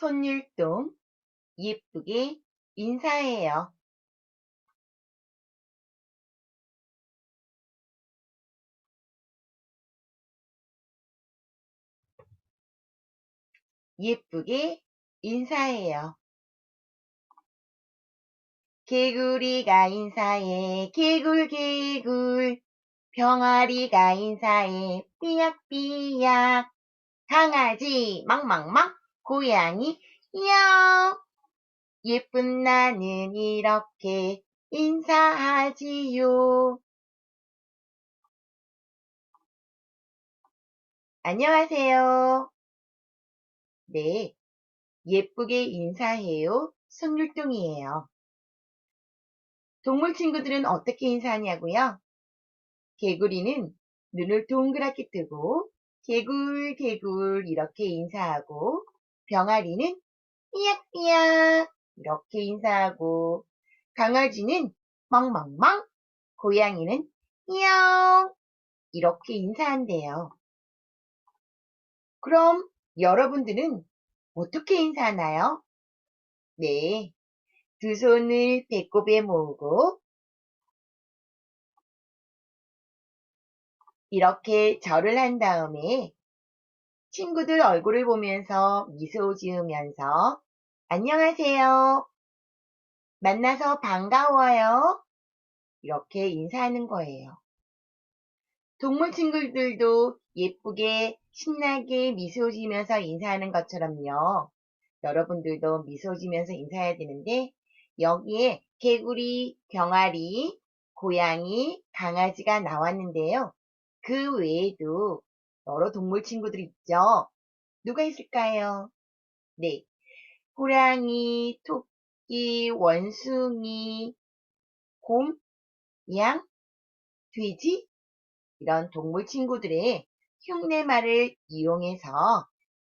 손율동. 예쁘게 인사해요. 예쁘게 인사해요. 개구리가 인사해. 개굴 개굴. 병아리가 인사해. 삐약삐약. 강아지 망망망 고양이 야 예쁜 나는 이렇게 인사하지요. 안녕하세요. 네, 예쁘게 인사해요. 손율동이에요. 동물 친구들은 어떻게 인사하냐고요? 개구리는 눈을 동그랗게 뜨고 개굴 개굴 이렇게 인사하고 병아리는 삐약삐약 이렇게 인사하고 강아지는 멍멍멍 고양이는 야옹 이렇게 인사한대요. 그럼 여러분들은 어떻게 인사하나요? 네, 두 손을 배꼽에 모으고 이렇게 절을 한 다음에 친구들 얼굴을 보면서 미소 지으면서 안녕하세요. 만나서 반가워요. 이렇게 인사하는 거예요. 동물 친구들도 예쁘게 신나게 미소 지면서 인사하는 것처럼요. 여러분들도 미소 지면서 인사해야 되는데 여기에 개구리, 병아리, 고양이, 강아지가 나왔는데요. 그 외에도 여러 동물 친구들 있죠? 누가 있을까요? 네. 호랑이, 토끼, 원숭이, 곰, 양, 돼지 이런 동물 친구들의 흉내말을 이용해서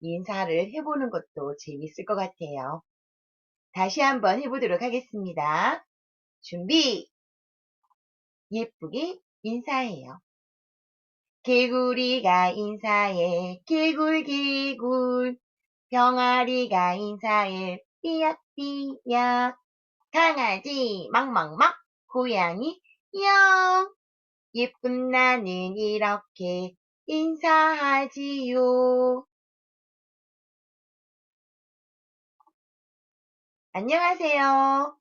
인사를 해보는 것도 재밌을 것 같아요. 다시 한번 해보도록 하겠습니다. 준비! 예쁘게 인사해요. 개구리가 인사해 개굴 개굴 병아리가 인사해 삐약삐약 강아지 망망망 고양이 영 예쁜 나는 이렇게 인사하지요. 안녕하세요.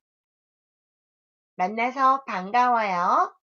만나서 반가워요.